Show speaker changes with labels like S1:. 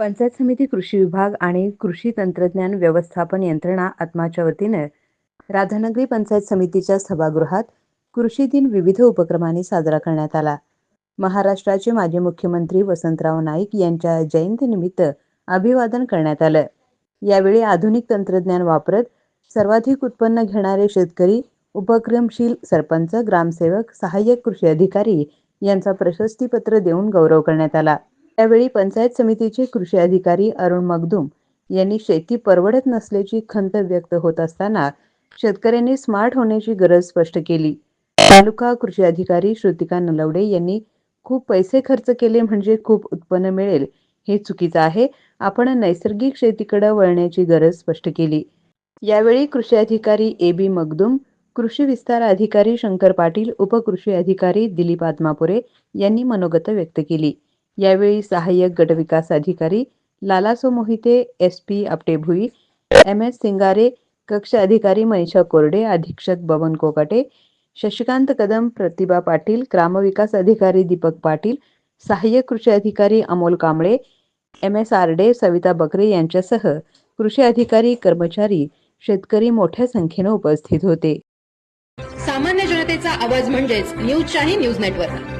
S1: पंचायत समिती कृषी विभाग आणि कृषी तंत्रज्ञान व्यवस्थापन यंत्रणा आत्माच्या वतीनं राधानगरी पंचायत समितीच्या सभागृहात कृषी दिन विविध उपक्रमांनी साजरा करण्यात आला. महाराष्ट्राचे माजी मुख्यमंत्री वसंतराव नाईक यांच्या जयंतीनिमित्त अभिवादन करण्यात आलं. यावेळी आधुनिक तंत्रज्ञान वापरत सर्वाधिक उत्पन्न घेणारे शेतकरी उपक्रमशील सरपंच ग्रामसेवक सहाय्यक कृषी अधिकारी यांचा प्रशस्तीपत्र देऊन गौरव करण्यात आला. त्यावेळी पंचायत समितीचे कृषी अधिकारी अरुण मगदुम यांनी शेती परवडत नसल्याची खंत व्यक्त होत असताना शेतकऱ्यांनी स्मार्ट होण्याची गरज स्पष्ट केली. तालुका कृषी अधिकारी श्रुतिका नलवडे यांनी खूप पैसे खर्च केले म्हणजे खूप उत्पन्न मिळेल हे चुकीचं आहे. आपण नैसर्गिक शेतीकडे वळण्याची गरज स्पष्ट केली. यावेळी कृषी अधिकारी ए बी मगदुम कृषी विस्तार अधिकारी शंकर पाटील उपकृषी अधिकारी दिलीप आत्मापुरे यांनी मनोगत व्यक्त केली. यावेळी सहाय्यक गटविकास अधिकारी Lalaso Mohite S P Apte Bhui M S सिंगारे कक्ष अधिकारी मनीषा कोरडे अधीक्षक बबन कोकाटे शशिकांत कदम प्रतिभा पाटील ग्रामविकास अधिकारी दीपक पाटील सहाय्यक कृषी अधिकारी अमोल कांबळे एम एस आरडे सविता बकरे यांच्यासह कृषी अधिकारी कर्मचारी शेतकरी मोठ्या संख्येने उपस्थित होते.
S2: सामान्य जनतेचा आवाज म्हणजेच न्यूज शाही न्यूज नेटवर्क.